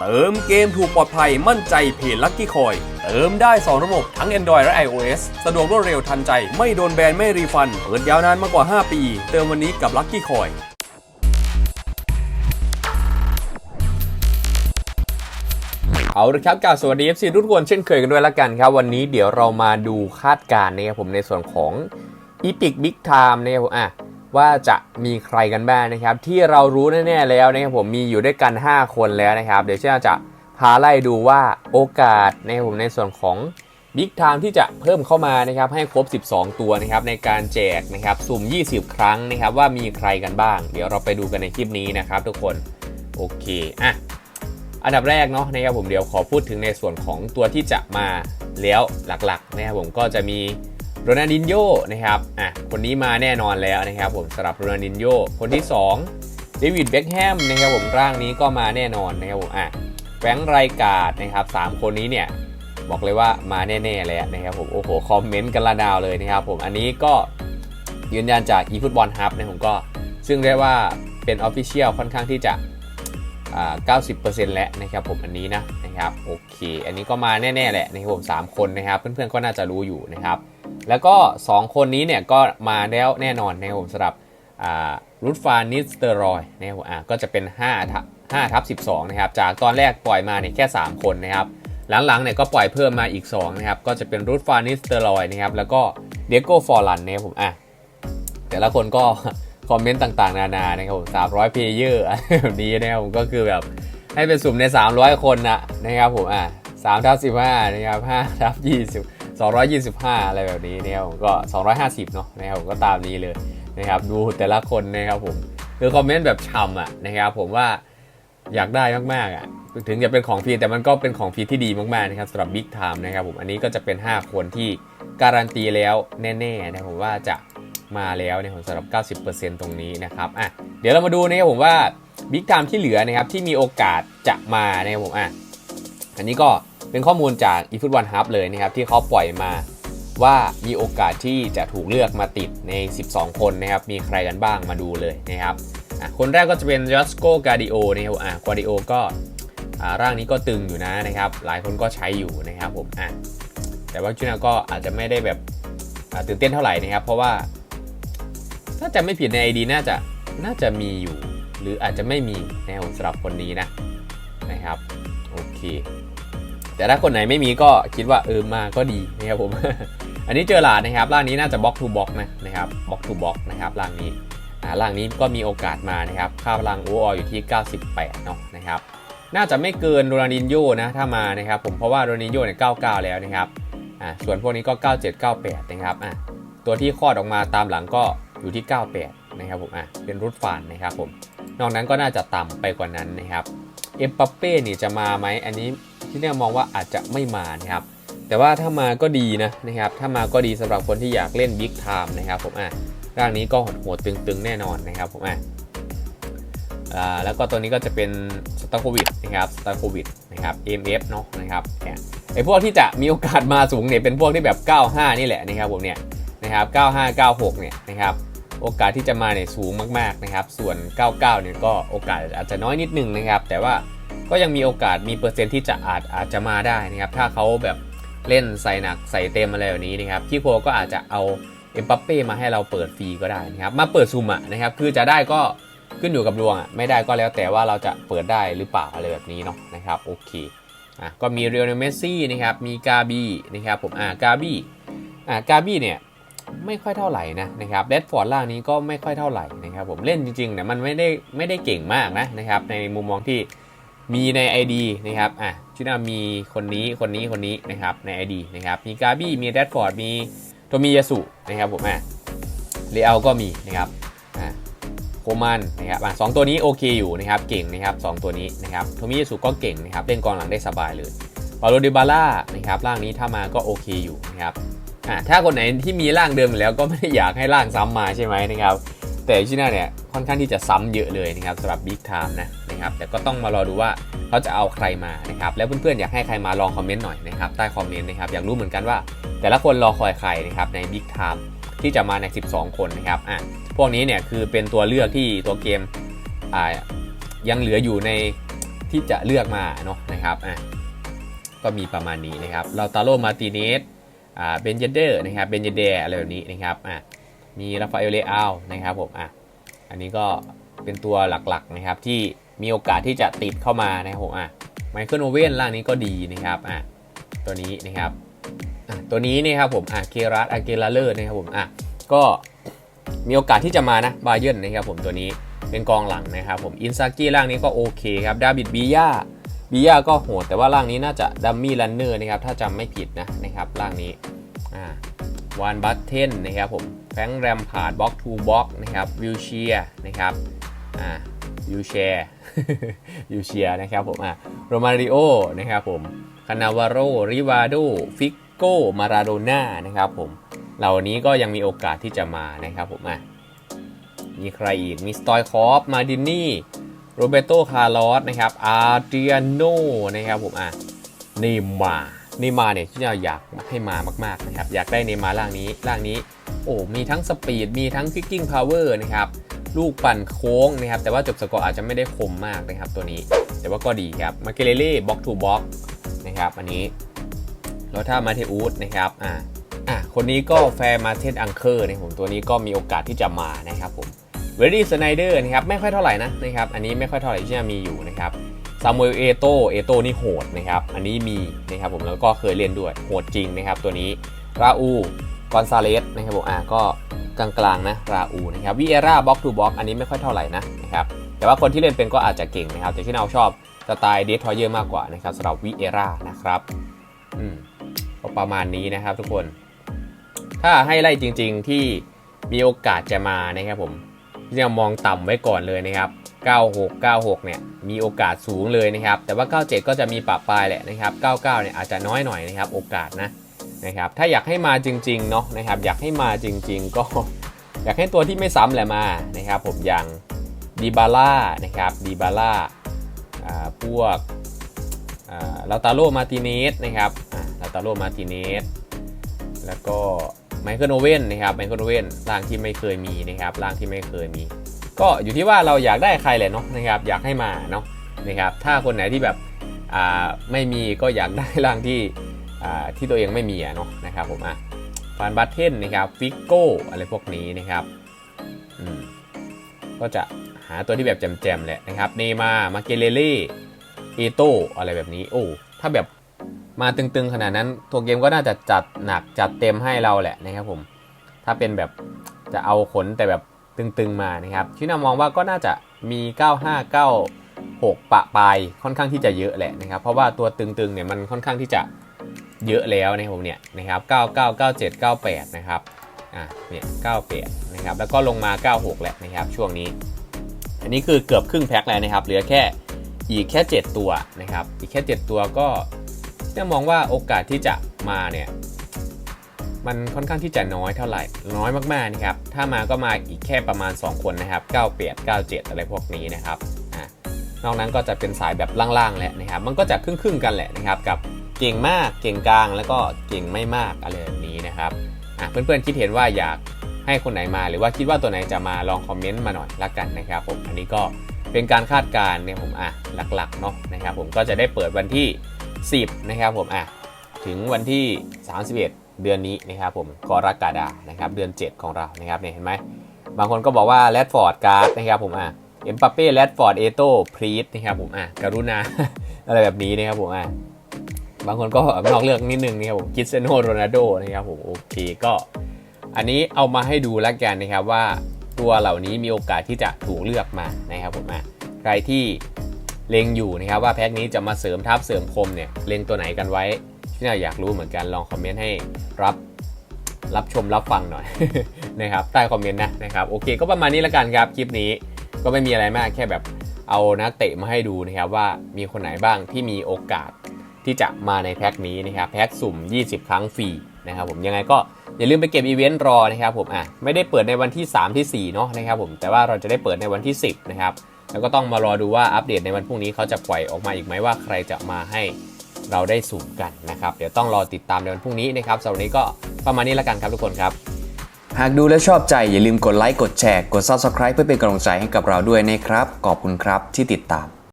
เติมเกมถูกปลอดภัยมั่นใจเพจลั c กี้คอย เติมได้ 2 ระบบทั้ง Android และ iOS สะดวกรวดเร็วทันใจ ไม่โดนแบนไม่รีฟัน เปิดยาวนานมากกว่า 5 ปี เติมวันนี้กับลั c กี้คอยเอาละครับกล่าวสวัสดี FC ทุกคนเช่นเคยกันด้วยละกันครับ วันนี้เดี๋ยวเรามาดูคาดการณ์นะครับผมในส่วนของ Epic Big Time นะครับผมอะ ว่าจะมีใครกันบ้างนะครับ ที่เรารู้แน่ๆแล้วนะครับผมมีอยู่ด้วยกัน 5 คนแล้วนะครับ เดี๋ยวเชื่อจะพาไล่ดูว่าโอกาสในผมในส่วนของ Big Time ที่จะเพิ่มเข้ามานะครับให้ครบ 12 ตัวนะครับในการแจกนะครับสุ่ม 20 ครั้งนะครับว่ามีใครกันบ้าง เดี๋ยวเราไปดูกันในคลิปนี้นะครับ ทุกคนโอเคอะอันดับแรกเนาะนะครับผมเดี๋ยวขอพูดถึงในส่วนของตัวที่จะมาแล้วหลักๆนะครับผมก็จะมี โรนัลดินโญ่นะครับอะคนนี้มาแน่นอนแล้วนะครับผมสำหรับโรนัลดินโญ่คนที่2เดวิดเบ็คแฮมนะครับผมร่างนี้ก็มาแน่นอนนะครับผมอะแฟงค์ไรกาดนะครับสามคนนี้เนี่ยบอกเลยว่ามาแน่ๆเลยนะครับผมโอ้โหคอมเมนต์กันระดาวเลยนะครับผมอันนี้ก็ยืนยันจาก eFootball Hub นะผมก็ ซึ่งเรียกว่าเป็น Official ค่อนข้างที่จะอ่า90%แล้วนะครับผมอันนี้นะนะครับโอเค อันนี้ก็มาแน่ๆแหละนะครับผม 3 คนนะครับ เพื่อนๆก็น่าจะรู้อยู่นะครับ แล้วก็ 2 คนนี้เนี่ยก็มาแล้วแน่นอนนะครับผมสำหรับรูทฟานิสเตอรอยนะครับผมอ่าก็จะเป็น5ทับ5ทับ12 นะครับ จากตอนแรกปล่อยมาเนี่ยแค่ 3 คนนะครับ หลังๆเนี่ยก็ปล่อยเพิ่มมาอีก 2 นะครับ ก็จะเป็นรูทฟานิสเตอรอยนะครับ แล้วก็เดโก้ฟอร์ลันนะครับผมอะแต่ละคนก็คอมเมนต์ต่างๆ นานานะครับผม300เพลเยอร์อะแบบนี้นะครับผมก็คือแบบให้เป็นสุ่มใน 300 คนนะนะครับผมอะ3ทับ15นะครับ5ทับ20 225 อะไรแบบนี้นะครับผมก็ 250 เนาะนะครับผมก็ตามนี้เลยนะครับดูแต่ละคนนะครับผมคือคอมเมนต์แบบช่ำอะนะครับผมว่าอยากได้มากๆอะถึงจะเป็นของฟรีแต่มันก็เป็นของฟรีที่ดีมากๆนะครับสำหรับ Big Time นะครับผมอันนี้ก็จะเป็น 5 คนที่การันตีแล้วแน่ๆนะผมว่าจะมาแล้วเนี่ยผมสำหรับ 90%ตรงนี้นะครับอะเดี๋ยวเรามาดูนะครับผมว่าบิ๊กไทม์ที่เหลือนะครับที่มีโอกาสจะมานะครับผมอะอันนี้ก็ เป็นข้อมูลจาก eFootball Hub เลยนะครับที่เขาปล่อยมาว่ามีโอกาสที่จะถูกเลือกมาติดใน 12 คนนะครับ มีใครกันบ้างมาดูเลยนะครับ คนแรกก็จะเป็นยอสโกกาดิโอนะครับอะกาดิโอก็ร่างนี้ก็ตึงอยู่นะนะครับ หลายคนก็ใช้อยู่นะครับผมอะแต่ว่าจูนาก็อาจจะไม่ได้แบบตื่นเต้นเท่าไหร่นะครับ เพราะว่า ถ้าจะไม่ผิดใน ID น่าจะน่าจะมีอยู่ หรืออาจจะไม่มีนะครับสำหรับคนนี้นะนะครับ โอเค แต่ถ้าคนไหนไม่มีก็คิดว่าเออมาก็ดีนะครับผม อันนี้เจอหลาดนะครับร่างนี้น่าจะบล็อกทูบล็อกนะนะครับบล็อกทูบล็อกนะครับร่างนี้อ่าร่างนี้ก็มีโอกาสมานะครับค่าพลังโอออยู่ที่ 98เนาะนะครับน่าจะไม่เกินโรนัลดินโญ่นะถ้ามานะครับผมเพราะว่าโรนัลดินโญ่เนี่ย99 แล้วนะครับอ่าส่วนพวกนี้ก็ 97 98 นะครับอะตัวที่คลอดออกมาตามหลังก็อยู่ที่ 98 นะครับผมอะเป็นรูทฟานนะครับผมนอกนั้นก็น่าจะต่ำไปกว่านั้นนะครับเอ็มปัปเป้นี่จะมาไหมอันนี้ ที่เนี่ยมองว่าอาจจะไม่มานะครับแต่ว่าถ้ามาก็ดีนะนะครับ ถ้ามาก็ดีสำหรับคนที่อยากเล่นบิ๊กไทม์นะครับผมอะร่างนี้ก็โหดตึงๆแน่นอนนะครับผมอะอ่าแล้วก็ตัวนี้ก็จะเป็นสตาร์โควิดนะครับสตาร์โควิดนะครับ MF เนาะนะครับเนี่ยไอพวกที่จะมีโอกาสมาสูงเนี่ยเป็นพวกที่แบบ 95 นี่แหละนะครับผมเนี่ยนะครับ 95 96 เนี่ยนะครับโอกาสที่จะมาเนี่ยสูงมากๆนะครับ ส่วน 99 เนี่ยก็โอกาสอาจจะน้อยนิดนึงนะครับ แต่ว่า ก็ยังมีโอกาสมีเปอร์เซ็นต์ที่จะอาจอาจจะมาได้นะครับ ถ้าเขาแบบเล่นใส่หนักใส่เต็มอะไรแบบนี้นะครับพี่โคก็อาจจะเอาเอ็มปัปเป้มาให้เราเปิดฟรีก็ได้นะครับ มาเปิดซุ่มอะนะครับ คือจะได้ก็ขึ้นอยู่กับดวงอะไม่ได้ก็แล้วแต่ว่าเราจะเปิดได้หรือเปล่าอะไรแบบนี้เนาะนะครับโอเคอะก็มีเรียลเมสซี่นะครับ มีกาบีนะครับผมอ่ากาบีอ่ากาบีเนี่ยไม่ค่อยเท่าไหร่นะนะครับแรดฟอร์ดล่างนี้ก็ไม่ค่อยเท่าไหร่นะครับผมเล่นจริงๆเนี่ยมันไม่ได้ไม่ได้เก่งมากนะนะครับในมุมมองที่ มีใน ID นะครับอะชินามีคนนี้คนนี้คนนี้นะครับใน ID นะครับมีกาบี้มีแรดฟอร์ดมีโทมิยาสุนะครับผมอะเลอาก็มีนะครับอะโคมันนะครับอะสองตัวนี้โอเคอยู่นะครับเก่งนะครับสองตัวนี้นะครับโทมิยาสุก็เก่งนะครับเล่นกองหลังได้สบายเลยปาโลดิบาร่านะครับร่างนี้ถ้ามาก็โอเคอยู่นะครับอะถ้าคนไหนที่มีร่างเดิมแล้วก็ไม่ได้อยากให้ร่างซ้ำมาใช่ไหมนะครับ แต่ชิน่าเนี่ยค่อนข้างที่จะซ้ำเยอะเลยนะครับสำหรับ Big Time นะนะครับแต่ก็ต้องมารอดูว่าเขาจะเอาใครมานะครับแล้วเพื่อนๆอยากให้ใครมาลองคอมเมนต์หน่อยนะครับใต้คอมเมนต์นะครับอยากรู้เหมือนกันว่า แต่ละคนรอคอยใครนะครับใน Big Time ที่จะมาใน 12 คนนะครับอะพวกนี้เนี่ยคือเป็นตัวเลือกที่ตัวเกมอ่ายังเหลืออยู่ในที่จะเลือกมาเนาะนะครับอะก็มีประมาณนี้นะครับเราตาโรมาติเนสอ่าเบนเยเดอร์นะครับเบนเยเดอะไรแบบนี้นะครับอะ มีราฟาเอลเลอานะครับผมอะอันนี้ก็เป็นตัวหลักๆนะครับที่มีโอกาสที่จะติดเข้ามานะครับผมอะไมเคิลโอเว่นล่างนี้ก็ดีนะครับอะตัวนี้นะครับอะตัวนี้นะครับผมอะเครัสอาเกลาเลอร์นะครับผมอะก็มีโอกาสที่จะมานะบาเยนนะครับผมตัวนี้เป็นกองหลังนะครับผมอินซากิร่างนี้ก็โอเคครับดาบิดบียาบียาก็โหดแต่ว่าร่างนี้น่าจะดัมมี่ลันเนอร์นะครับถ้าจำไม่ผิดนะนะครับร่างนี้อ่า วานบัตเทนนะครับผมแฟงแรมพาดบล็อกทูบล็อกนะครับวิลเชียนะครับอ่าวิลเชียวิลเชียนะครับผมอะโรมาริโอนะครับผมคานาวาโรริวาโดฟิกโกมาราโดน่านะครับผมเหล่านี้ก็ยังมีโอกาสที่จะมานะครับผมอะมีใครอีกมีสตอยคอฟมาดินนี่โรเบโตคาร์ลอสนะครับอาร์เดียโนนะครับผมอะเนมา เนมาเนี่ยที่เราอยากให้มามากๆนะครับอยากได้เนมาร่างนี้ร่างนี้โอ้มีทั้งสปีดมีทั้งคิกกิ้งพาวเวอร์นะครับลูกปั่นโค้งนะครับแต่ว่าจบสกอร์อาจจะไม่ได้คมมากนะครับตัวนี้ แต่ว่าก็ดีครับมาเกเลเล่บ็อกทูบ็อกนะครับอันนี้แล้วถ้ามาเทอูสนะครับอ่าอะคนนี้ก็แฟร์มาเทนอังเคอร์นะผมตัวนี้ก็มีโอกาสที่จะมานะครับผมเวอร์ดี้สไนเดอร์นะครับไม่ค่อยเท่าไหร่นะนะครับอันนี้ไม่ค่อยเท่าไหร่ที่จะมีอยู่นะครับ ซามูเอลเอโตเอโตนี่โหดนะครับ อันนี้มีนะครับผมแล้วก็เคยเล่นด้วยโหดจริงนะครับตัวนี้ ราอูกอนซาเลสนะครับผมอะก็กลางๆนะ ราอูนะครับวิเอร่าบ็อกทูบ็อกอันนี้ไม่ค่อยเท่าไหร่นะนะครับ แต่ว่าคนที่เล่นเป็นก็อาจจะเก่งนะครับ แต่ที่เราชอบสไตล์เดททอยเยอร์มากกว่านะครับสำหรับวิเอร่านะครับ อืมประมาณนี้นะครับทุกคน ถ้าให้ไล่จริง ๆที่มีโอกาสจะมานะครับผมที่จะมองต่ำไว้ก่อนเลยนะครับ 96 96 เนี่ยมีโอกาสสูงเลยนะครับ แต่ว่า 97 ก็จะมีปรับปลายแหละนะครับ 99 เนี่ยอาจจะน้อยหน่อยนะครับ โอกาสนะนะครับ ถ้าอยากให้มาจริงๆเนาะนะครับ อยากให้มาจริง ๆ ก็อยากให้ตัวที่ไม่ซ้ำแหละมานะครับ ผมอย่างดีบาร่านะครับดีบาร่าพวกลาตาโรมาติเนสนะครับลาตาโรมาติเนสแล้วก็ไมเคิลโอเว่นนะครับไมเคิลโอเว่นร่างที่ไม่เคยมีนะครับร่างที่ไม่เคยมี ก็อยู่ที่ว่าเราอยากได้ใครแหละเนาะนะครับอยากให้มาเนาะนะครับถ้าคนไหนที่แบบไม่มีก็อยากได้ร่างที่ที่ตัวเองไม่มีเนาะนะครับผมอะฟานบัตเทนนะครับฟิกโก้อะไรพวกนี้นะครับอืมก็จะหาตัวที่แบบแจมๆแหละนะครับเนมามาเกเลเล่เอโตอะไรแบบนี้โอ้ถ้าแบบมาตึงๆขนาดนั้นตัวเกมก็น่าจะจัดหนักจัดเต็มให้เราแหละนะครับผมถ้าเป็นแบบจะเอาขนแต่แบบ ตึงๆมานะครับที่นามองว่าก็น่าจะมี 9596 ปะปลายค่อนข้างที่จะเยอะแหละนะครับ เพราะว่าตัวตึงๆเนี่ยมันค่อนข้างที่จะเยอะแล้วนะผมเนี่ยนะครับ 99 97 98 นะครับอะเนี่ย98 นะครับ แล้วก็ลงมา 96 แหละนะครับ ช่วงนี้ อันนี้คือเกือบครึ่งแพ็คแล้วนะครับ เหลือแค่อีกแค่ 7 ตัวนะครับ อีกแค่ 7 ตัวก็เนี่ยมองว่าโอกาสที่จะมาเนี่ยมันค่อนข้างที่จะน้อยเท่าไหร่ น้อยมากๆนะครับ ถ้ามาก็มาอีกแค่ประมาณ 2 คนนะครับ 98 97 อะไรพวกนี้นะครับอ่านอกนั้นก็จะเป็นสายแบบล่างๆแหละนะครับ มันก็จะครึ่งๆกันแหละนะครับ กับเก่งมากเก่งกลางแล้วก็เก่งไม่มากอะไรแบบนี้นะครับอะเพื่อนๆคิดเห็นว่าอยากให้คนไหนมาหรือว่าคิดว่าตัวไหนจะมาลองคอมเมนต์มาหน่อยละกันนะครับผมอันนี้ก็เป็นการคาดการณ์เนี่ยผมอะหลักๆเนาะนะครับผมก็จะได้เปิดวันที่ 10 นะครับผมอะถึงวันที่ 31 เดือนนี้นะครับผมกรกฎานะครับเดือน 7 ของเรานะครับเนี่ยเห็นไหมบางคนก็บอกว่าแรดฟอร์ดการ์ดนะครับผมอะเอ็มปาเป้แรดฟอร์ดเอโต้พรีสนะครับผมอะกรุณาอะไรแบบนี้นะครับผมอะบางคนก็นอกเรื่องนิดนึงนะครับผมคิดเซโนโรนัลโดนะครับผมโอเคก็ อันนี้เอามาให้ดูแล้วกันนะครับว่าตัวเหล่านี้มีโอกาสที่จะถูกเลือกมานะครับผมอะใครที่เล็งอยู่นะครับว่าแพ็คนี้จะมาเสริมทัพเสริมคมเนี่ยเล็งตัวไหนกันไว้ ที่น่าอยากรู้เหมือนกันลองคอมเมนต์ให้รับรับชมรับฟังหน่อยนะครับใต้คอมเมนต์นะนะครับโอเคก็ประมาณนี้ล้วกันครับคลิปนี้ก็ไม่มีอะไรมากแค่แบบเอานักเตะมาให้ดูนะครับว่ามีคนไหนบ้างที่มีโอกาสที่จะมาในแพ็คนี้นะครับแพ็คสุ่ม 20 ครั้งฟรีนะครับผมยังไงก็อย่าลืมไปเก็บอีเวนต์รอนะครับผมอะไม่ได้เปิดในวันที่ 3 ที่ 4 เนาะนะครับผมแต่ว่าเราจะได้เปิดในวันที่ 10 นะครับ แล้วก็ต้องมารอดูว่าอัปเดตในวันพรุ่งนี้เขาจะปล่อยออกมาอีกไหมว่าใครจะมาให้ เราได้สูงกันนะครับ เดี๋ยวต้องรอติดตามในวันพรุ่งนี้นะครับสำหรับวันนี้ก็ประมาณนี้แล้วกันครับทุกคนครับ หากดูและชอบใจอย่าลืมกดไลค์กดแชร์กด Subscribe เพื่อเป็นกำลังใจให้กับเราด้วยนะครับ ขอบคุณครับที่ติดตาม